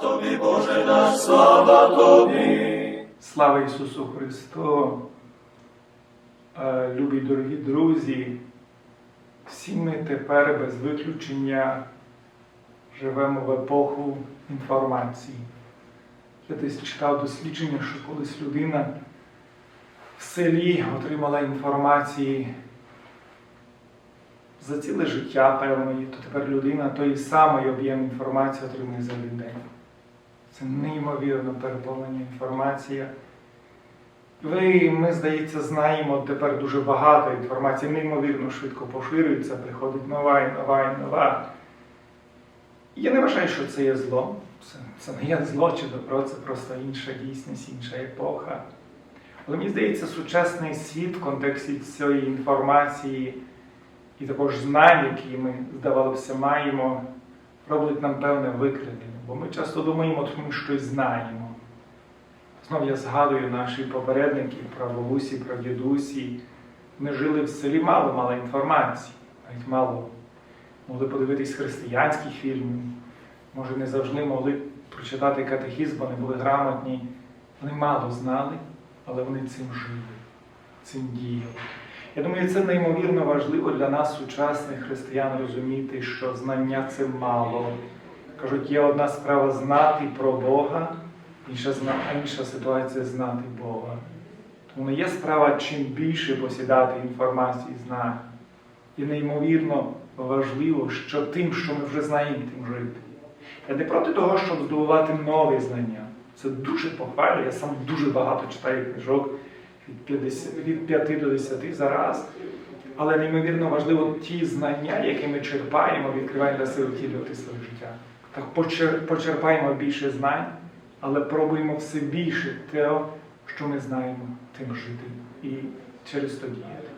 тобі, Боже наш, слава тобі. Слава Ісусу Христу! Е, Любі дорогі друзі, всі ми тепер без виключення живемо в епоху інформації. Я десь читав дослідження, що колись людина в селі отримала інформації за ціле життя певної, то тепер людина той самий об'єм інформації отримує за день. Це неймовірно переповнена інформація. Ви, ми, здається, знаємо тепер дуже багато інформації, неймовірно швидко поширюється, приходить нова і нова і нова. Я не вважаю, що це є зло. Це, це не є зло чи добро, це просто інша дійсність, інша епоха. Але мені здається, сучасний світ в контексті цієї інформації і також знань, які ми, здавалося, маємо, робить нам певне викривлення. Бо ми часто думаємо, що ми щось знаємо. Знову я згадую наших попередників про бабусі, про дідусі. Вони жили в селі, мало мало інформації, навіть мало могли подивитись християнських фільмів, може не завжди могли прочитати катехізм, бо не були грамотні. Вони мало знали, але вони цим жили, цим діяли. Я думаю, це неймовірно важливо для нас, сучасних християн, розуміти, що знання це мало. Кажуть, є одна справа знати про Бога, інша, а інша ситуація знати Бога. Тому не є справа чим більше посідати інформації, знань. І неймовірно важливо, що тим, що ми вже знаємо, тим жити. Я не проти того, щоб здобувати нові знання. Це дуже похвалює. Я сам дуже багато читаю книжок від 50, від 5 до 10 зараз. Але неймовірно важливо ті знання, які ми черпаємо, відкриваємо для себе втілювати своє життя. Так почер- почерпаємо більше знань, але пробуємо все більше того, що ми знаємо, тим жити і через то діяти.